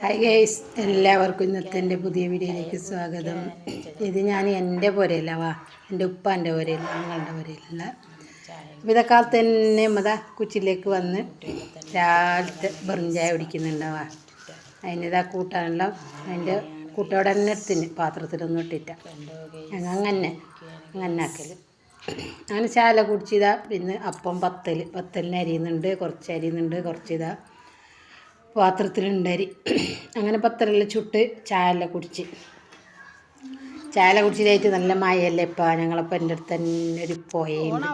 Hi guys എല്ലാവർക്കും ഇന്നത്തെ എന്റെ പുതിയ വീഡിയോയിലേക്ക് സ്വാഗതം. ഇത് ഞാൻ എന്റെ പുരയില്ല വാ എന്റെ ഉപ്പാന്റെ പുരയില്ല ഞങ്ങളുടെ അപ്പോൾ ഇതൊക്കെ തന്നെ മത കുച്ചിലേക്ക് വന്ന് രാവിലത്തെ വെറും ചായ അതിനിതാ കൂട്ടാനുള്ള അതിന്റെ കൂട്ടോടെ തന്നെ എടുത്തിന് പാത്രത്തിലൊന്നും ഇട്ടിട്ട ഞങ്ങൾ അങ്ങനെ അങ്ങനെ ആക്കൽ അങ്ങനെ ചായ കുടിച്ചിതാ പിന്നെ അപ്പം പത്തൽ പത്തലിന് അരിയുന്നുണ്ട് കുറച്ച് അരിയുന്നുണ്ട് കുറച്ച് ഇതാ പാത്രത്തിലുണ്ടരി അങ്ങനെ പത്തലെല്ലാം ചുട്ട് ചായല കുടിച്ച്. ചായല കുടിച്ചിട്ടായിട്ട് നല്ല മഴയല്ലേ ഇപ്പം. ഞങ്ങളപ്പം എന്റെ അടുത്ത് തന്നെ ഒരു പോയുണ്ട്.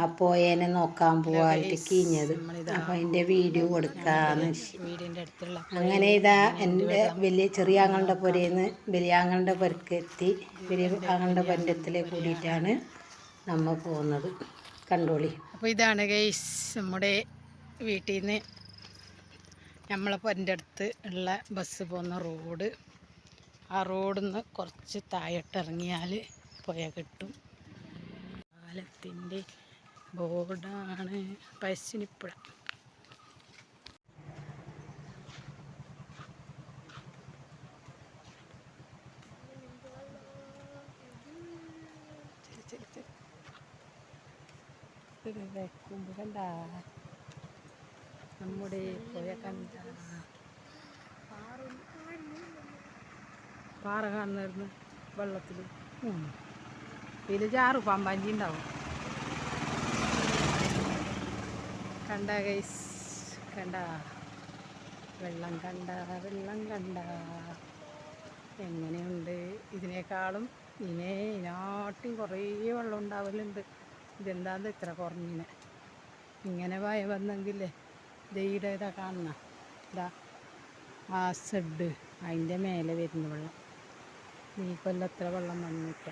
ആ പോയേനെ നോക്കാൻ പോവായിട്ട് കീഞ്ഞത്. അപ്പം അതിന്റെ വീഡിയോ കൊടുക്കാന്ന് അങ്ങനെ ഇതാ എന്റെ വലിയ ചെറിയ ആങ്ങളുടെ പുരയിന്ന് വലിയ ആങ്ങളുടെ പുരക്ക് എത്തി. വലിയ ആങ്ങളുടെ പരത്തിലേക്ക് കൂടിയിട്ടാണ് നമ്മൾ പോകുന്നത്. കണ്ടോളി. അപ്പോൾ ഇതാണ് ഗൈസ് നമ്മുടെ വീട്ടിൽ നിന്ന് നമ്മളെ എന്റെ അടുത്ത് ഉള്ള ബസ് പോകുന്ന റോഡ് ആ റോഡിൽ നിന്ന് കുറച്ച് താഴോട്ട് പോയ കിട്ടും പാലത്തിന്റെ ബോർഡാണ് പശുനിപ്പുഴ ശരി, ശരി, ശരി. ഇത് വെക്കുമ്പോ കണ്ട നമ്മുടെ പുഴ കണ്ട. പാറ കാണുന്നായിരുന്നു വെള്ളത്തിൽ ഇതിൽ ചാറ് പാമ്പാഞ്ചി ഉണ്ടാവും. കണ്ട ഗൈസ് കണ്ട. വെള്ളം കണ്ട വെള്ളം കണ്ട. എങ്ങനെയുണ്ട്? ഇതിനേക്കാളും ഇനി ഇതിനാട്ടും കുറേ വെള്ളം ഉണ്ടാവലുണ്ട്. ഇതെന്താന്ന് ഇത്ര കുറഞ്ഞിനെ? ഇങ്ങനെ വായ വന്നെങ്കിലേ ദൈയുടെ ഇതാ കാണുന്ന. ഇതാ ആ സെഡ് അതിന്റെ മേലെ വരുന്ന വെള്ളം. ഈ കൊല്ലം എത്ര വെള്ളം വന്നിട്ട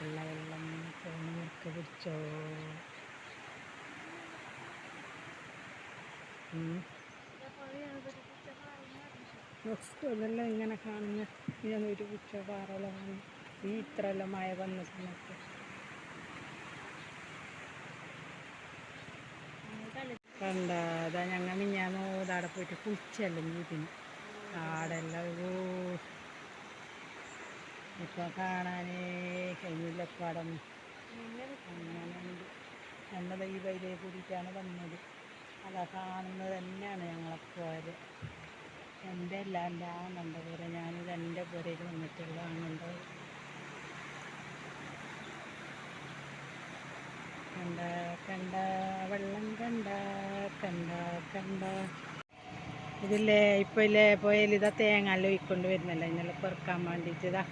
ഉള്ള വെള്ളം തോന്നിയൊക്കെ പിടിച്ചോ ഉം. ഫസ്റ്റ് അതെല്ലാം ഇങ്ങനെ കാണുന്ന ഞാൻ ഒരു കുച്ച പാറലാണ് ഈ ഇത്രയെല്ലാം മഴ വന്ന സമയത്ത്. കണ്ട അതാ ഞങ്ങൾ മിഞ്ഞാന്ന് അവിടെ പോയിട്ട് കുളിച്ചല്ലോ ഇതിന്. ആടെല്ലാം ഓ. ഇപ്പൊ കാണാനേ കഴിഞ്ഞില്ല പടം. അങ്ങനെയുണ്ട് ഞങ്ങളുടെ ഈ വൈലേ കൂടിയിട്ടാണ് വന്നത്. അതാ കാണുന്നത് തന്നെയാണ് ഞങ്ങളെ പോയത്. എന്റെ അല്ല എന്റെ ആണെന്റെ പുര ഞാനിത് എന്റെ പുരയിൽ വന്നിട്ടുള്ള ആണെന്റെ കണ്ട കണ്ട വെള്ളം കണ്ട കണ്ട കണ്ട. ഇതില്ലേ ഇപ്പോൾ ഇല്ലേ പോയാൽ ഇതാ തേങ്ങ എല്ലാം ഉയിക്കൊണ്ട് വരുന്നല്ലോ ഇന്നലെ പെറുക്കാൻ വേണ്ടിയിട്ട് ഇതാ.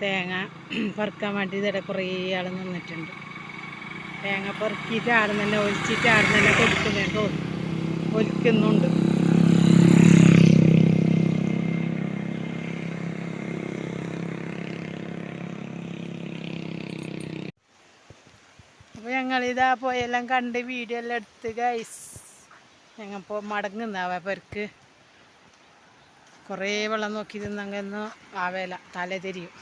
തേങ്ങ പെറുക്കാൻ വേണ്ടി ഇതിടെ കുറേ ആൾ നിന്നിട്ടുണ്ട്. തേങ്ങ പെറുക്കിയിട്ട് ആടുന്നല്ല ഒലിച്ചിട്ട് ആടുന്നല്ല കൊടുക്കുന്നുണ്ടോ ഒലിക്കുന്നുണ്ട്. ഇതാ പോയെല്ലാം കണ്ട് വീഡിയോ എല്ലാം എടുത്ത് ഗൈസ് ഞങ്ങൾ ഇപ്പോൾ മടങ്ങുന്നാവ പേർക്ക് കുറേ വെള്ളം നോക്കി നിന്നങ്ങന്ന് ആവേല തല തിരിയും.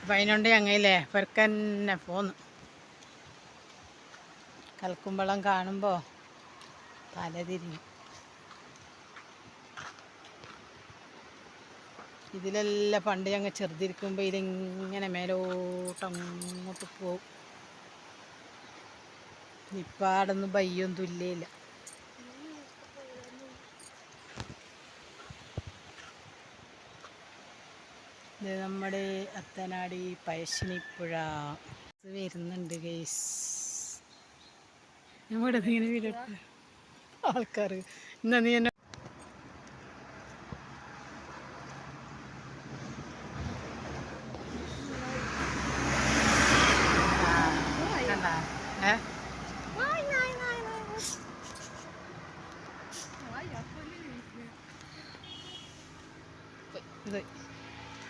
അപ്പം അതിനോണ്ട് ഞങ്ങളില്ലേ തന്നെ പോന്നു. കൽക്കുമ്പളം കാണുമ്പോൾ തല തിരിയും. ഇതിലെല്ലാം പണ്ട് ഞങ്ങൾ ചെറുതിരിക്കുമ്പോൾ ഇതിങ്ങനെ മേലോട്ട് അങ്ങോട്ട് പോവും. ഇപ്പം ആടൊന്നും ബയ്യൊന്നും തുല്യയില്ല ഇത് നമ്മുടെ അത്തനാടി പയശ്ശിനിപ്പുഴ വരുന്നുണ്ട് ഗൈസ് നമ്മുടെ ഇങ്ങനെ വീഡിയോ ആൾക്കാർ എന്നാ നീ എന്നെ ഇത്.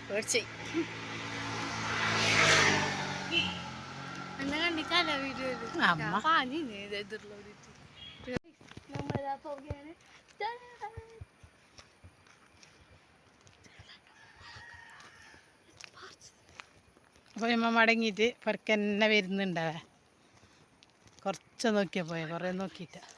പേടിച്ചി എന്നെ കണ്ടിട്ടല്ല വീഡിയോയിൽ പാനി എതിർലോടിട്ട് നമ്മളിതാ പോകുകയാണ് അപ്പോൾ നമ്മൾ മടങ്ങിയിട്ട് പെറുക്കന്നെ വരുന്നുണ്ടാവേ കുറച്ച് നോക്കിയാ പോയ കുറേ നോക്കിയിട്ടാണ്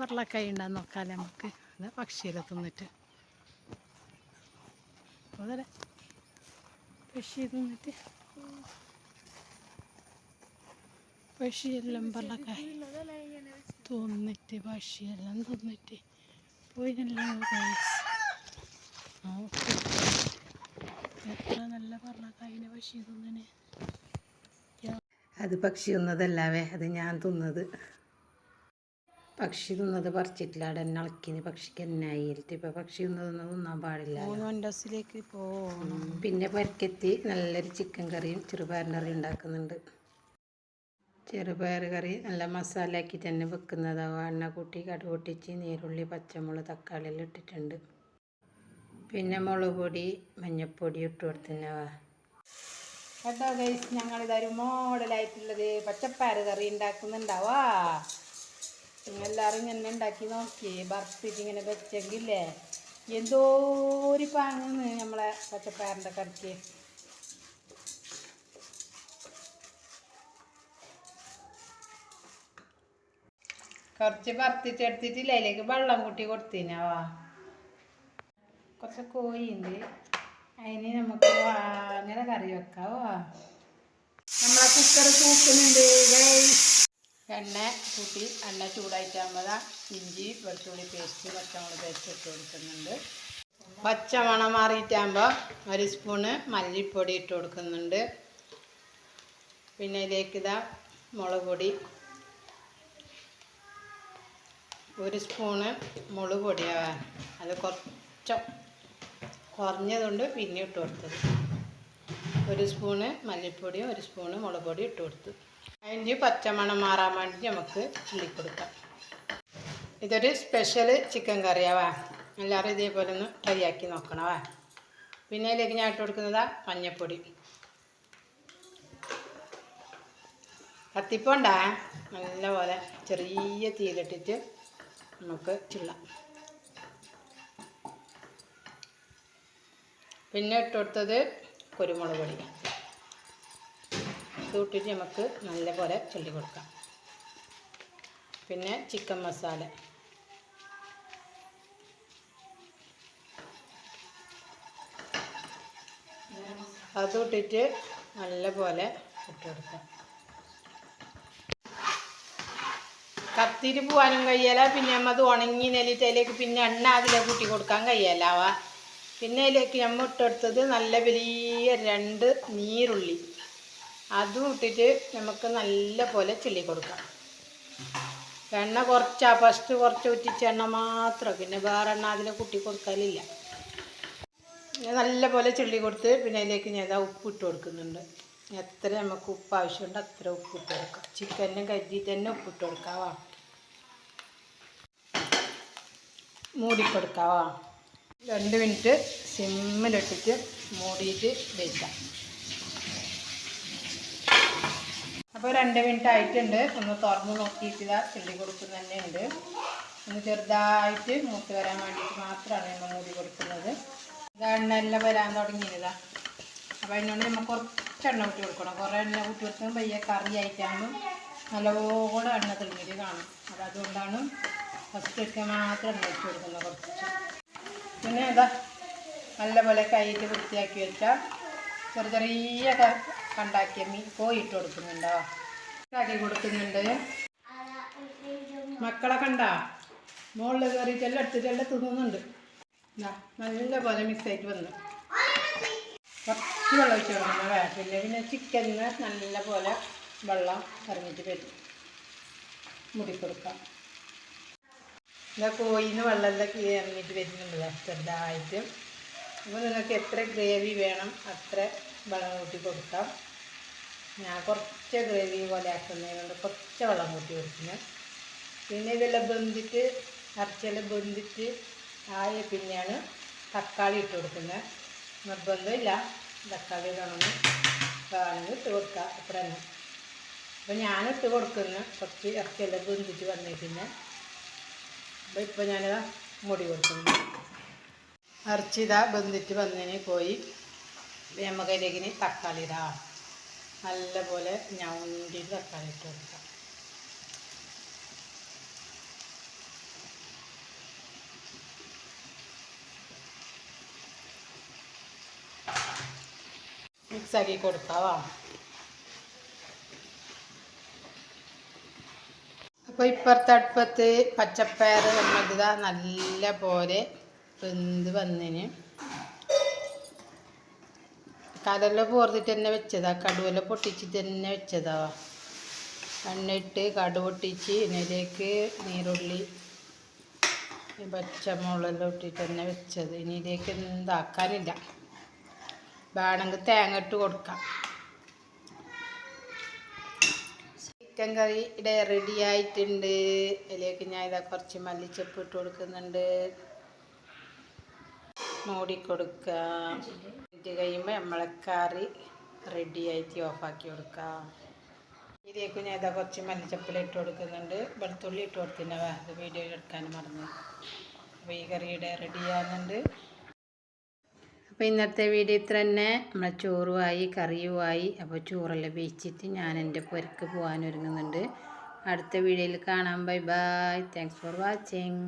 പറളക്കായി ഉണ്ടാ നോക്കാല്ലേ നമുക്ക് പക്ഷിയിലെ തിന്നിട്ട്. അതല്ലേ പക്ഷി തിന്നിട്ട്. പക്ഷിയെല്ലാം പറളക്കായ തിന്നിട്ട് പക്ഷിയെല്ലാം തിന്നിട്ട്. പോയിനല്ലോ guys. എത്ര നല്ല പറളക്കായിനെ പക്ഷി തിന്നണേ അത് പക്ഷി തിന്നതല്ലാവേ അത് ഞാൻ തിന്നത്. പക്ഷി തിന്നത് പറിച്ചിട്ടില്ല അവിടെ എന്നെ അളക്കിന് പക്ഷിക്ക് എന്നായിട്ട് ഇപ്പം പക്ഷി തിന്നതൊന്നും തിന്നാൻ പാടില്ല പോകണം പിന്നെ പരിക്കെത്തി നല്ലൊരു ചിക്കൻ കറിയും ചെറുപയറിന്റെ കറി ഉണ്ടാക്കുന്നുണ്ട്. ചെറുപയർ കറി നല്ല മസാല ആക്കി തന്നെ വെക്കുന്നതാവും എണ്ണ കൂട്ടി കടുകൊട്ടിച്ച് നീരുള്ളി പച്ചമുളക് തക്കാളി എല്ലാം ഇട്ടിട്ടുണ്ട്. പിന്നെ മുളക് പൊടി മഞ്ഞൾപ്പൊടി ഇട്ട് കൊടുത്തിനാവാ. കേട്ടോ ഗൈസ് ഞങ്ങളിതൊരു മോഡലായിട്ടുള്ളത് പച്ചപ്പയർ കറി ഉണ്ടാക്കുന്നുണ്ടാവാ. നിങ്ങളെല്ലാവരും ഇങ്ങനെ ഉണ്ടാക്കി നോക്കി ബർത്തിട്ട് ഇങ്ങനെ വെച്ചെങ്കിലേ എന്തോ ഒരു പാങ്ങന്ന് നമ്മളെ പച്ചപ്പയറിന്റെ കറിക്ക്. കുറച്ച് ബർത്തിച്ചെടുത്തിട്ടില്ല അതിലേക്ക് വെള്ളം കൂട്ടി കൊടുത്തിനാവാ. കുറച്ച് കോഴിയുണ്ട്. അതിന് നമുക്ക് അങ്ങനെ കറി വെക്കാവോ? നമ്മളെ കുക്കർ കൂക്കുന്നുണ്ട്. എണ്ണ കൂട്ടി എണ്ണ ചൂടായിട്ടാകുമ്പോൾ ഇഞ്ചി വെളുത്തുള്ളി പേസ്റ്റ് പച്ചമുളക് പേസ്റ്റ് ഇട്ട് കൊടുക്കുന്നുണ്ട്. പച്ചമണം മാറിയിട്ടാകുമ്പോൾ ഒരു സ്പൂണ് മല്ലിപ്പൊടി ഇട്ട് കൊടുക്കുന്നുണ്ട്. പിന്നെ ഇതിലേക്ക് ഇതാ മുളക് പൊടി. ഒരു സ്പൂണ് മുളക് പൊടിയാവാൻ അത് കുറച്ച് കുറഞ്ഞതുകൊണ്ട് പിന്നെ ഇട്ട് കൊടുത്തത്. ഒരു സ്പൂണ് മല്ലിപ്പൊടിയും ഒരു സ്പൂണ് മുളക് പൊടിയും ഇട്ട് കൊടുത്തു. അതിന്റെ പച്ചമണം മാറാൻ വേണ്ടി നമുക്ക് ചുള്ളി കൊടുക്കാം ഇതൊരു സ്പെഷ്യൽ ചിക്കൻ കറിയാവാ. എല്ലാവരും ഇതേപോലെ ഒന്ന് ട്രൈ ആക്കി നോക്കണവാ. പിന്നെ അതിലേക്ക് ഞാൻ ഇട്ട് കൊടുക്കുന്നതാ മഞ്ഞൾപ്പൊടി കത്തിപ്പോണ്ടാ? നല്ലപോലെ ചെറിയ തീയിലിട്ടിട്ട് നമുക്ക് ചുള്ളാം. പിന്നെ ഇട്ട് കൊടുത്തത് കുരുമുളക് പൊടി. ഇതൂട്ടിട്ട് നമുക്ക് നല്ലപോലെ ചൊല്ലി കൊടുക്കാം. പിന്നെ ചിക്കൻ മസാല. അതൂട്ടിട്ട് നല്ലപോലെ ഇട്ട് കൊടുക്കാം കത്തിരി പോകാനും കഴിയല പിന്നെ നമ്മത് ഉണങ്ങി നെല്ലിട്ടതിലേക്ക് പിന്നെ എണ്ണ അതിലെ കൂട്ടി കൊടുക്കാൻ കഴിയലാവാ പിന്നെ അതിലേക്ക് നമ്മൾ ഇട്ടെടുത്തത് നല്ല വലിയ രണ്ട് നീരുള്ളി. അതും ഇട്ടിട്ട് നമുക്ക് നല്ല പോലെ ചില്ലി കൊടുക്കാം. എണ്ണ കുറച്ചാ ഫസ്റ്റ് കുറച്ച് ഊറ്റിച്ച എണ്ണ മാത്രം. പിന്നെ വേറെ എണ്ണ അതിൽ കുട്ടി കൊടുക്കാനില്ല നല്ല പോലെ ചിള്ളി കൊടുത്ത് പിന്നെ അതിലേക്ക് ഞാൻ ഉപ്പ് ഇട്ട് കൊടുക്കുന്നുണ്ട്. എത്ര നമുക്ക് ഉപ്പ് ആവശ്യമുണ്ട് അത്ര ഉപ്പ് ഇട്ട് കൊടുക്കാം. ചിക്കനും കരുതിയിട്ട് തന്നെ ഉപ്പ് ഇട്ട് കൊടുക്കാവാ. മൂടിക്കൊടുക്കാവാ രണ്ട് മിനിറ്റ് സിമ്മിലിട്ടിട്ട് മൂടിയിട്ട് വെക്കാം. അപ്പോൾ രണ്ട് മിനിറ്റ് ആയിട്ടുണ്ട്. ഒന്ന് തുറന്ന് നോക്കിയിട്ട് ഇതാ ചിള്ളി കൊടുക്കുന്ന തന്നെ ഉണ്ട് ഒന്ന് ചെറുതായിട്ട് മൂത്ത് വരാൻ വേണ്ടിയിട്ട് മാത്രമാണ് നമ്മൾ മൂടി കൊടുക്കുന്നത്. ഇതാ എണ്ണ എല്ലാം വരാൻ തുടങ്ങിയതാ അപ്പോൾ അതിനോട് നമ്മൾ കുറച്ച് എണ്ണ കൂട്ടി കൊടുക്കണം. കുറേ എണ്ണ കൂട്ടി കൊടുക്കുമ്പോൾ പയ്യെ കറി ആയിട്ടാകുമ്പോൾ നല്ലപോലെ എണ്ണ തെളിഞ്ഞിട്ട് കാണും. അപ്പോൾ അതുകൊണ്ടാണ് ഫസ്റ്റ് ഒക്കെ മാത്രം എണ്ണ വെച്ച് കൊടുക്കുന്നത് കുറച്ച്. പിന്നെ അതാ നല്ലപോലെ കൈയിട്ട് വൃത്തിയാക്കി വെച്ചാൽ ചെറിയ ചെറിയ കണ്ടാക്കിയ മീൻ കോഴി ഇട്ട് കൊടുക്കുന്നുണ്ടോ ആക്കി കൊടുക്കുന്നുണ്ട്. മക്കളെ കണ്ടാ? മുകളിൽ കയറിയിട്ടെല്ലാം എടുത്തിട്ടെല്ലാം തിന്നുന്നുണ്ട്. നല്ല പോലെ മിക്സ് ആയിട്ട് വന്നു. കുറച്ച് വെള്ളം ഒഴിച്ച് കൊടുക്കണം പിന്നെ പിന്നെ ചിക്കനിന് നല്ലപോലെ വെള്ളം ഇറങ്ങിയിട്ട് വരും. മുടി കൊടുക്കാം. ഇതാ കോയിന്ന് വെള്ളമെല്ലാം കീ ഇറങ്ങിയിട്ട് വരുന്നുണ്ട് ചെറുതായിട്ട്. അപ്പോൾ നിങ്ങൾക്ക് എത്ര ഗ്രേവി വേണം അത്ര വെള്ളം കൂട്ടി കൊടുക്കാം. ഞാൻ കുറച്ച് ഗ്രേവി പോലെ ആക്കുന്നതിനുണ്ട്. കുറച്ച് വെള്ളം കൂട്ടി കൊടുക്കുന്നത് പിന്നെ ഇതെല്ലാം ബന്ധിട്ട് ഇറച്ചിയെല്ലാം ബന്ധിട്ട് ആയ പിന്നെയാണ് തക്കാളി ഇട്ട് കൊടുക്കുന്നത്. നിർബന്ധമില്ല. തക്കാളി വേണമെന്ന് വേണമെങ്കിൽ ഇട്ട് കൊടുക്കുക അത്ര തന്നെ. അപ്പോൾ ഞാനിട്ട് കൊടുക്കുന്നു. കുറച്ച് ഇറച്ചിയെല്ലാം വെന്തിട്ട് വന്നിട്ടില്ല അപ്പോൾ ഇപ്പോൾ ഞാനിതാ മുടി കൊടുക്കുന്നു ഇറച്ചി ബന്ധിച്ച് വന്നതിന് പോയി. നമുക്ക് അതിലേക്ക് തക്കാളി ഇടാം നല്ലപോലെ ഞാൻ തക്കാളി ഇട്ട് കൊടുക്കാം. മിക്സാക്കി കൊടുക്കാവാ അപ്പോൾ ഇപ്പുറത്തെ അടുപ്പത്ത് പച്ചപ്പയർ നമ്മളിത് നല്ല പോലെ വെന്ത് വന്നിന്. കടല പോർത്തിട്ട് തന്നെ വെച്ചതാ കടുവല പൊട്ടിച്ചിട്ട് തന്നെ വെച്ചതാ. എണ്ണ ഇട്ട് കടു പൊട്ടിച്ച് ഇതിലേക്ക് നീരുള്ളി പച്ചമുളകെല്ലാം ഇട്ടിട്ട് തന്നെ വെച്ചത്. ഇനിയിലേക്ക് എന്താക്കാനില്ല വേണമെങ്കിൽ തേങ്ങ ഇട്ട് കൊടുക്കാം. ചിക്കൻ കറി ഇവിടെ റെഡി ആയിട്ടുണ്ട്. അതിലേക്ക് ഞാൻ ഇതാ കുറച്ച് മല്ലിച്ചപ്പ് ഇട്ട് കൊടുക്കുന്നുണ്ട്. മൂടി കൊടുക്കാം. ഇത് കഴിയുമ്പോൾ നമ്മളെ കറി റെഡി ആയിട്ട് ഓഫാക്കി കൊടുക്കാം. ഇതിലേക്ക് ഞാൻ ഇതാ കുറച്ച് മല്ലിച്ചപ്പിൽ ഇട്ട് കൊടുക്കുന്നുണ്ട്. വെളുത്തുള്ളി ഇട്ട് കൊടുത്തിന്റെ അത് വീഡിയോ എടുക്കാൻ മറന്നു. അപ്പോൾ ഈ കറിയുടെ റെഡി ആകുന്നുണ്ട് അപ്പോൾ ഇന്നത്തെ വീഡിയോ ഇത്ര തന്നെ. നമ്മളെ ചോറുമായി കറിയുമായി അപ്പോൾ ചോറെല്ലാം വേച്ചിട്ട് ഞാൻ എന്റെ പുരക്ക് പോകാൻ ഒരുങ്ങുന്നുണ്ട് അടുത്ത വീഡിയോയിൽ കാണാം. Bye bye. Thanks for watching